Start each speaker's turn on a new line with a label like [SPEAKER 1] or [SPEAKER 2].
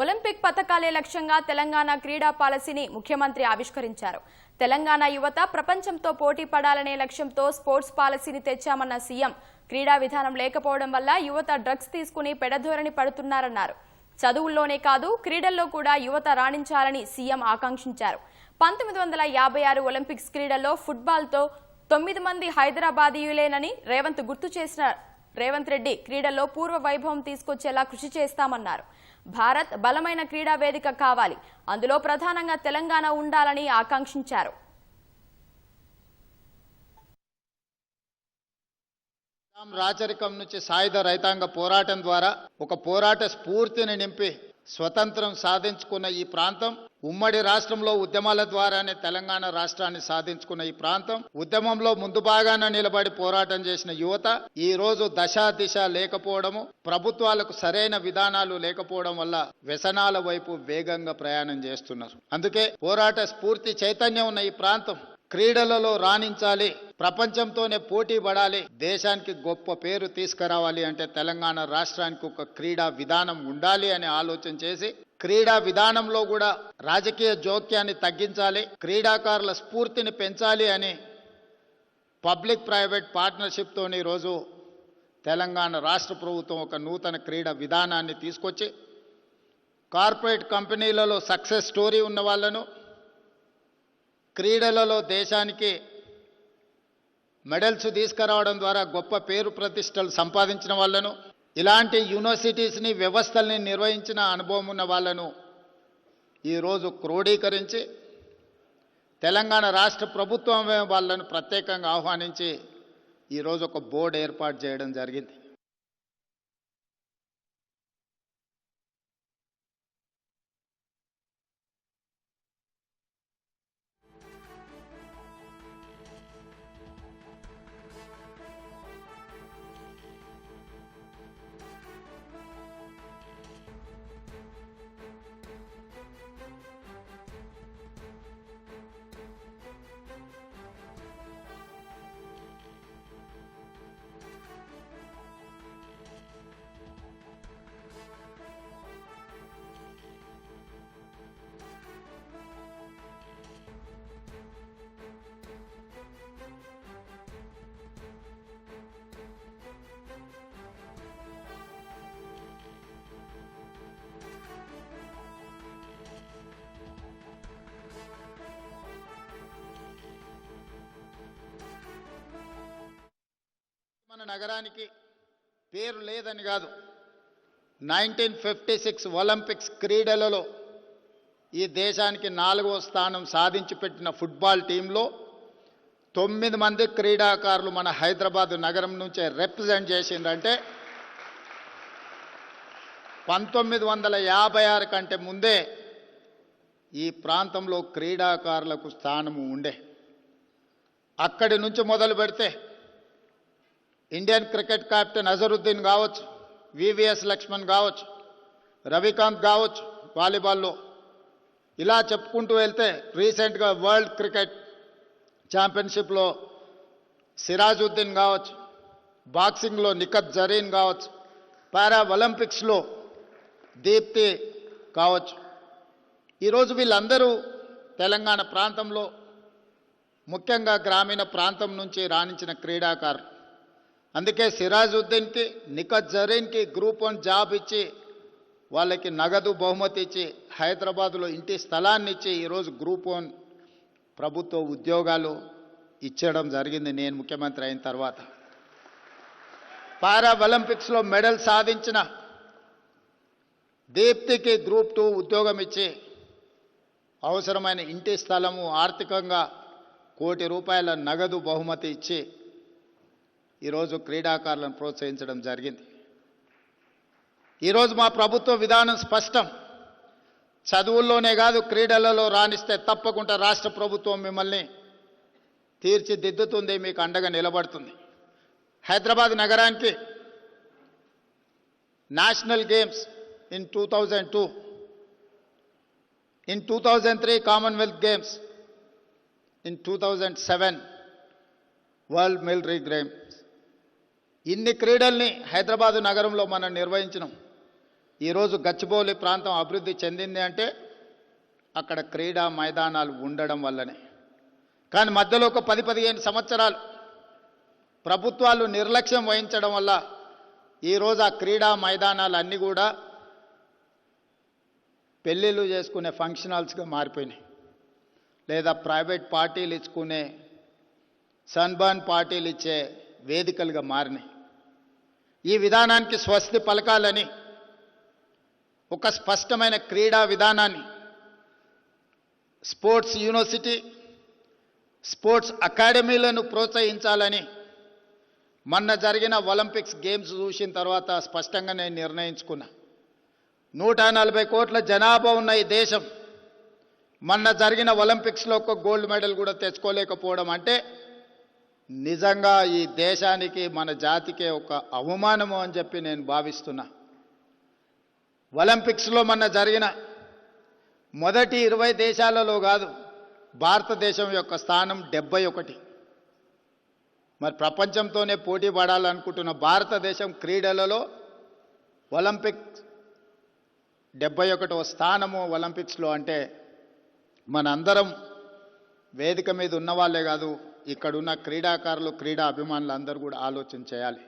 [SPEAKER 1] Olympic పథకాలే లక్ష్యంగా తెలంగాణ క్రీడా పాలసీని ముఖ్యమంత్రి ఆవిష్కరించారు. తెలంగాణ యువత ప్రపంచంతో పోటీ పడాలనే లక్ష్యంతో స్పోర్ట్స్ పాలసీని తెచ్చామన్న సీఎం క్రీడా విధానం లేకపోవడం వల్ల యువత డ్రగ్స్ తీసుకుని పెడధోరణి పడుతున్నారన్నారు. చదువుల్లోనే కాదు క్రీడల్లో కూడా యువత రాణించాలని సీఎం ఆకాంక్షించారు. పంతొమ్మిది వందల యాభై ఆరు ఒలింపిక్స్ క్రీడల్లో ఫుట్బాల్తో తొమ్మిది మంది హైదరాబాదీయులేనని రేవంత్ గుర్తు చేసిన రేవంత్ రెడ్డి క్రీడల్లో పూర్వ వైభవం తీసుకొచ్చేలా కృషి చేస్తామన్నారు. భారత్ బలమైన క్రీడా వేదిక కావాలి. అందులో ప్రధానంగా తెలంగాణ ఉండాలని ఆకాంక్షించారు.
[SPEAKER 2] రాచరికం నుంచి సాయుధ రైతాంగ పోరాటం ద్వారా ఒక పోరాట స్ఫూర్తిని నింపి స్వతంత్రం సాధించుకున్న ఈ ప్రాంతం ఉమ్మడి రాష్ట్రంలో ఉద్యమాల ద్వారానే తెలంగాణ రాష్ట్రాన్ని సాధించుకున్న ఈ ప్రాంతం ఉద్యమంలో ముందు భాగాన నిలబడి పోరాటం చేసిన యువత ఈ రోజు దశ దిశ లేకపోవడము ప్రభుత్వాలకు సరైన విధానాలు లేకపోవడం వల్ల వ్యసనాల వైపు వేగంగా ప్రయాణం చేస్తున్నారు. అందుకే పోరాట స్ఫూర్తి చైతన్యం ఉన్న ఈ ప్రాంతం క్రీడలలో రాణించాలి ప్రపంచంతోనే పోటీ పడాలి దేశానికి గొప్ప పేరు తీసుకురావాలి అంటే తెలంగాణ రాష్ట్రానికి ఒక క్రీడా విధానం ఉండాలి అని ఆలోచన చేసి క్రీడా విధానంలో కూడా రాజకీయ జోక్యాన్ని తగ్గించాలి క్రీడాకారుల స్ఫూర్తిని పెంచాలి అని పబ్లిక్ ప్రైవేట్ పార్ట్నర్షిప్తో ఈరోజు తెలంగాణ రాష్ట్ర ప్రభుత్వం ఒక నూతన క్రీడా విధానాన్ని తీసుకొచ్చి కార్పొరేట్ కంపెనీలలో సక్సెస్ స్టోరీ ఉన్న వాళ్ళను క్రీడలలో దేశానికి మెడల్స్ తీసుకురావడం ద్వారా గొప్ప పేరు ప్రతిష్టలు సంపాదించిన వాళ్ళను ఇలాంటి యూనివర్సిటీస్ని వ్యవస్థల్ని నిర్వహించిన అనుభవం ఉన్న వాళ్ళను ఈరోజు క్రోడీకరించి తెలంగాణ రాష్ట్ర ప్రభుత్వం వాళ్ళను ప్రత్యేకంగా ఆహ్వానించి ఈరోజు ఒక బోర్డు ఏర్పాటు చేయడం జరిగింది. నగరానికి పేరు లేదని కాదు. నైన్టీన్ ఫిఫ్టీ సిక్స్ ఒలింపిక్స్ క్రీడలలో ఈ దేశానికి నాలుగవ స్థానం సాధించి పెట్టిన ఫుట్బాల్ టీంలో తొమ్మిది మంది క్రీడాకారులు మన హైదరాబాద్ నగరం నుంచే రిప్రజెంట్ చేసిందంటే పంతొమ్మిది వందల యాభై ఆరు కంటే ముందే ఈ ప్రాంతంలో క్రీడాకారులకు స్థానము ఉండే. అక్కడి నుంచి మొదలు పెడితే ఇండియన్ క్రికెట్ కెప్టెన్ అజరుద్దీన్ కావచ్చు వివిఎస్ లక్ష్మణ్ కావచ్చు రవికాంత్ కావచ్చు వాలీబాల్లో. ఇలా చెప్పుకుంటూ వెళ్తే రీసెంట్గా వరల్డ్ క్రికెట్ ఛాంపియన్షిప్లో సిరాజుద్దీన్ కావచ్చు బాక్సింగ్లో నిఖత్ జరీన్ కావచ్చు పారా ఒలింపిక్స్లో దీప్తి కావచ్చు. ఈరోజు వీళ్ళందరూ తెలంగాణ ప్రాంతంలో ముఖ్యంగా గ్రామీణ ప్రాంతం నుంచి రాణించిన క్రీడాకారులు. అందుకే సిరాజుద్దీన్కి నిఖత్ జరీన్కి గ్రూప్ వన్ జాబ్ ఇచ్చి వాళ్ళకి నగదు బహుమతి ఇచ్చి హైదరాబాదులో ఇంటి స్థలాన్ని ఇచ్చి ఈరోజు గ్రూప్ వన్ ప్రభుత్వ ఉద్యోగాలు ఇచ్చడం జరిగింది నేను ముఖ్యమంత్రి అయిన తర్వాత. పారా ఒలింపిక్స్లో మెడల్ సాధించిన దీప్తికి గ్రూప్ టూ ఉద్యోగం ఇచ్చి అవసరమైన ఇంటి స్థలము ఆర్థికంగా కోటి రూపాయల నగదు బహుమతి ఇచ్చి ఈరోజు క్రీడాకారులను ప్రోత్సహించడం జరిగింది. ఈరోజు మా ప్రభుత్వ విధానం స్పష్టం. చదువుల్లోనే కాదు క్రీడలలో రాణిస్తే తప్పకుండా రాష్ట్ర ప్రభుత్వం మిమ్మల్ని తీర్చిదిద్దుతుంది మీకు అండగా నిలబడుతుంది. హైదరాబాద్ నగరానికి national games in two thousand two in two thousand three commonwealth games in two thousand seven world military games ఇన్ని క్రీడల్ని హైదరాబాదు నగరంలో మనం నిర్వహించినాం. ఈరోజు గచ్చిబౌలి ప్రాంతం అభివృద్ధి చెందింది అంటే అక్కడ క్రీడా మైదానాలు ఉండడం వల్లనే. కానీ మధ్యలో ఒక పది పదిహేను సంవత్సరాలు ప్రభుత్వాలు నిర్లక్ష్యం వహించడం వల్ల ఈరోజు ఆ క్రీడా మైదానాలు అన్నీ కూడా పెళ్ళిళ్ళు చేసుకునే ఫంక్షన్ హాల్స్గా మారిపోయినాయి. లేదా ప్రైవేట్ పార్టీలు ఇచ్చుకునే సన్బర్న్ పార్టీలు ఇచ్చే వేదికలుగా మారినాయి. ఈ విధానానికి స్వస్తి పలకాలని ఒక స్పష్టమైన క్రీడా విధానాన్ని స్పోర్ట్స్ యూనివర్సిటీ స్పోర్ట్స్ అకాడమీలను ప్రోత్సహించాలని మొన్న జరిగిన ఒలింపిక్స్ గేమ్స్ చూసిన తర్వాత స్పష్టంగా నేను నిర్ణయించుకున్నా. నూట నలభై కోట్ల జనాభా ఉన్న ఈ దేశం మొన్న జరిగిన ఒలింపిక్స్లో ఒక గోల్డ్ మెడల్ కూడా తెచ్చుకోలేకపోవడం అంటే నిజంగా ఈ దేశానికి మన జాతికే ఒక అవమానము అని చెప్పి నేను భావిస్తున్నా. ఒలింపిక్స్లో మొన్న జరిగిన మొదటి ఇరవై దేశాలలో కాదు భారతదేశం యొక్క స్థానం డెబ్బై ఒకటి. మరి ప్రపంచంతోనే పోటీ పడాలనుకుంటున్న భారతదేశం క్రీడలలో ఒలింపిక్ డెబ్బై ఒకటవ స్థానము ఒలింపిక్స్లో అంటే మనందరం వేదిక మీద ఉన్నవాళ్ళే కాదు ఇక్కడున్న క్రీడాకారులు క్రీడా అభిమానులు అందరూ కూడా ఆలోచన చేయాలి.